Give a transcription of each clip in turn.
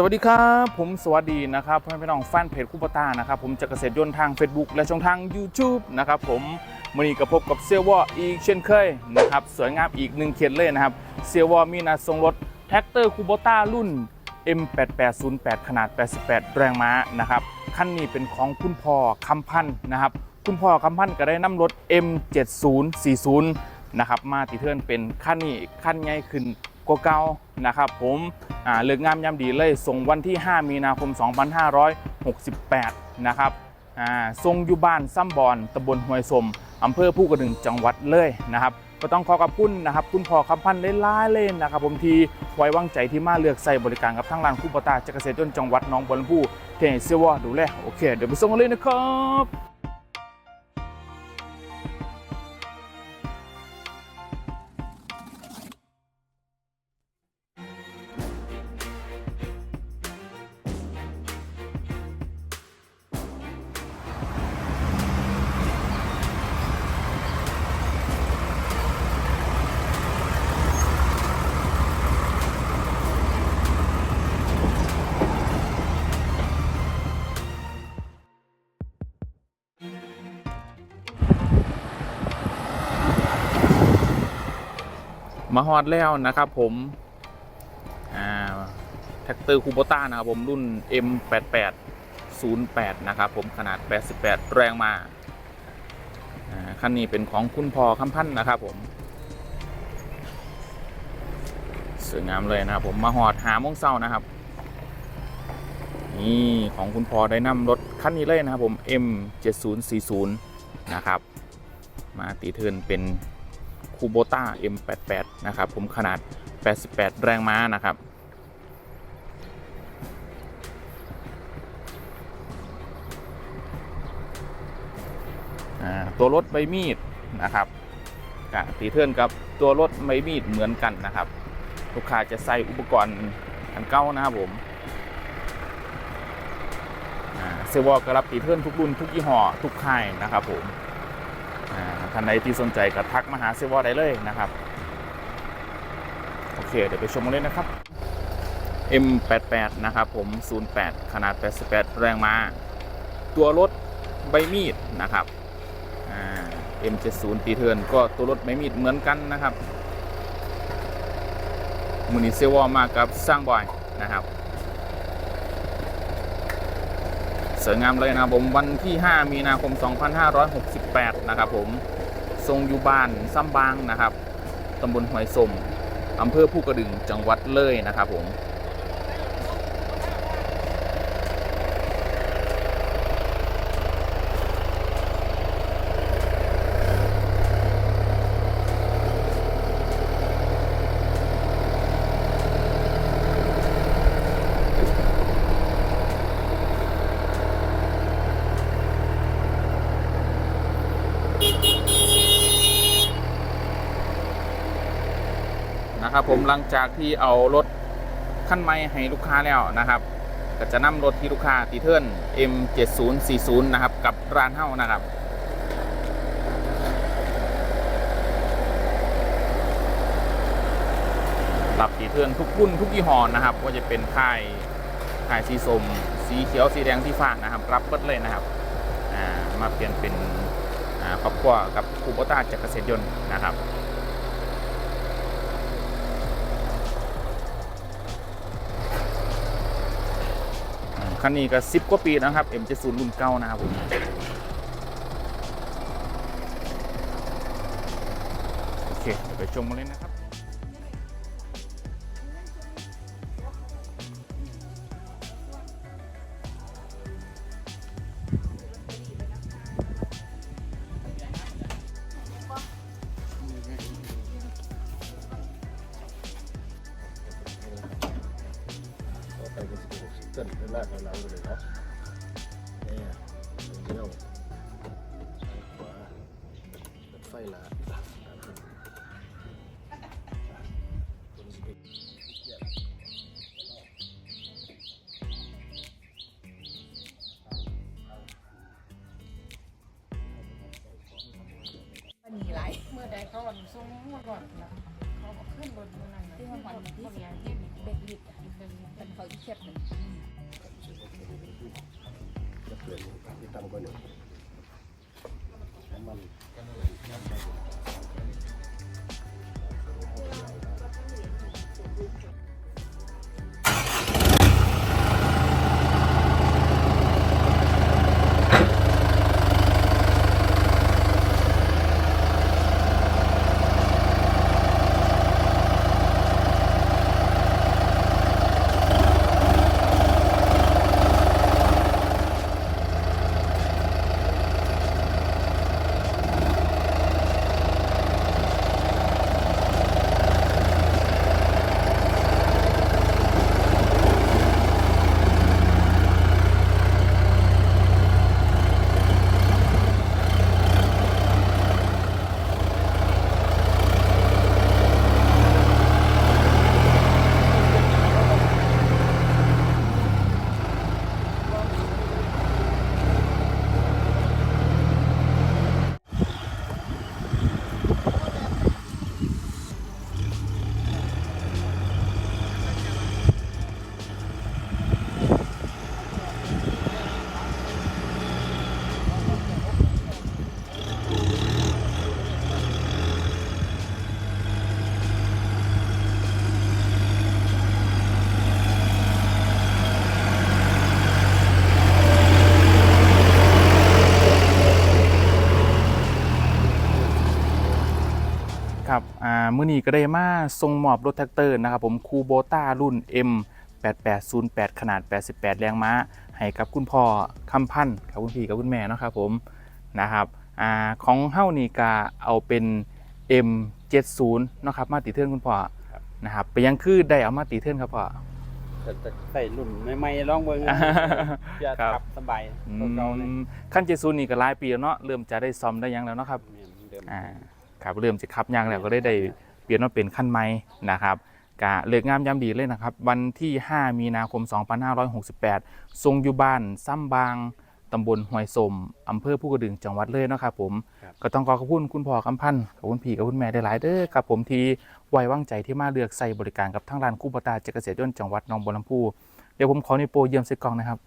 สวัสดีครับ ผมสวัสดีนะครับพ่อแม่พี่น้องแฟนเพจคูปตานะครับ ผมจะเกษตรยนต์ทาง Facebook และช่องทาง YouTube นะครับผมวันนี้ก็พบกับเซียววออีกเช่นเคยนะครับสวยงามอีกหนึ่งเขียนเลยนะครับเซียววอมีนัดส่งรถแท็กเตอร์คูปต้ารุ่น M8808 ขนาด 88 แรงม้านะครับคันนี้เป็นของคุณพ่อคำพันธ์นะครับ คุณพ่อคำพันธ์ก็ได้นำรถ M7040 นะครับมาติเทิร์นเป็นขั้นนี้ขั้นใหญ่ขึ้น กว่าเก่านะครับผมเลือกงามยามดีเลยส่งวันที่ 5 มีนาคม 2568 นะครับอ่าทรงอยู่บ้านซ้ำบอนตำบลห้วยสมอำเภอผู้กระดึงจังหวัดเลยนะครับก็ต้องขอขอบคุณนะครับ คุณพ่อคำพันธ์ได้ล่าเล่นนะครับ ผมที่ไว้วางใจที่มาเลือกใส่บริการกับทางร้านคู่ปตาจักรเกษตรยนจังหวัดน้องบัวลำพูเทนเซวอดูแลโอเค เดี๋ยวไปส่งกันเลยนะครับ มาฮอดแล้วนะครับผมอ่าแท็กเตอร์คูโบต้านะครับผมรุ่น M88 08 นะครับผมขนาด 88 แรงมาคันนี้เป็นของคุณพ่อคำพันธ์นะครับผมสวยงามเลยนะครับผมมาหอดหาโมงเศร้านะครับ นี่ของคุณพ่อได้นำรถคันนี้เลยนะครับผม M7040 นะครับ มาตีเทินเป็น คูโบต้า M88 นะครับผมขนาด 88 แรงม้านะครับ ตัวรถใบมีดนะครับตีเทิร์นกับตัวรถใบมีดเหมือนกันนะครับ ลูกค้าจะใส่อุปกรณ์อันเก่านะครับผมเซวอก็รับตีเทิร์นทุกรุ่นทุกยี่ห้อทุกค่ายนะครับผม ท่านใดที่สนใจก็ทักมาหาเซวอได้เลยนะครับ โอเค เดี๋ยวไปชมกันเลยนะครับ M88 นะครับผม 08 ขนาด 88 แรงม้า ตัวรถใบมีดนะครับอ่า M70 ตีเทิร์นก็ตัวรถไม่มีดเหมือนกันนะครับมูนิเซวอมากับสร้างบอยนะครับสวยงามเลยนะครับผมวันที่ 5 มีนาคม 2568 นะครับผม ทรงอยู่บ้านซ้ำบางนะครับตำบลหอยสมอำเภอผู้กระดึงจังหวัดเลยนะครับผม ครับผมหลังจากที่เอารถขั้นไม้ให้ลูกค้าแล้วนะครับก็จะนำรถที่ลูกค้าตีเทิร์น M7040 นะครับกับร้านเฮ้านะครับรับตีเทิร์นทุกรุ่นทุกยี่ห้อนะครับว่าจะเป็นค่ายค่ายสีส้มสีเขียวสีแดงสีฟ้านะครับ รับเบิดเลยนะครับมาเปลี่ยนเป็นครอบครัวกับคูโบต้าจากเกษตรยนต์นะครับ คันนี้ก็10กว่าปีนะครับ M70 รุ่นเก่านะครับผมโอเคเดี๋ยวไปชมมาเลยนะครับ เส้นเป็นลากของเราเลยเนาะเนี่ยเลี้ยวขวาเปิดไฟละมันมีหลายเมื่อใดเขาวันซุ้มมาก่อนนะเขาเขาเอาขึ้นรถมันนั่นน่ะที่มันหวานที่ที่สิเสียบที่มีเบ็ดลิตรเป็นเขาอีเข็บหนึ่งจะเปลี่ยน ที่ตั้งก็เครับอ่ามื้อนี้ก็ได้มาส่งมอบรถแท็กเตอร์นะครับผมคูโบต้ารุ่น M 8808 ขนาด 88 แรงม้า ให้กับคุณพ่อคำพันธ์กับคุณพี่กับคุณแม่เนาะครับผมนะครับอ่าของเฮ้านี่ก็เอาเป็น M70 เนาะครับมาติเทิร์นคุณพ่อนะครับไปยังคือได้เอามาติเทิร์นครับพ่อแต่แต่ใส่รุ่นใหม่ๆลองเบิ่งอ่าอย่าครับขับสบายอืตัวเก่าเลยมขั้นเจซูนี่ก็หลายปีแล้วเนาะเริ่มจะได้ซ่อมได้ยังแล้วเนาะครับแม่นเดิมอ่า ครับเริ่มจะขับยางแล้วก็ได้ได้เปลี่ยนมาเป็นขั้นไม้นะครับกะเลือกงามยามดีเลยนะครับ วันที่ 5 มีนาคม 2568 ทรงอยู่บ้านซ้ำบางตำบลห้วยสมอำเภอผู้กระดึงจังหวัดเลยเนาะครับผมก็ต้องขอขอบคุณคุณพ่อคำพันธ์ขอบคุณพี่กับคุณแม่ได้หลายเด้อครับผมที่ไว้วางใจที่มาเลือกใส่บริการกับทั้งร้านคู่ปตาเจดเกษตรยนต์จังหวัดหนองบัวลำพูเดี๋ยวผมขอในโปรเยี่ยมเซกองนะครับ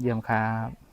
เยี่ยมครับ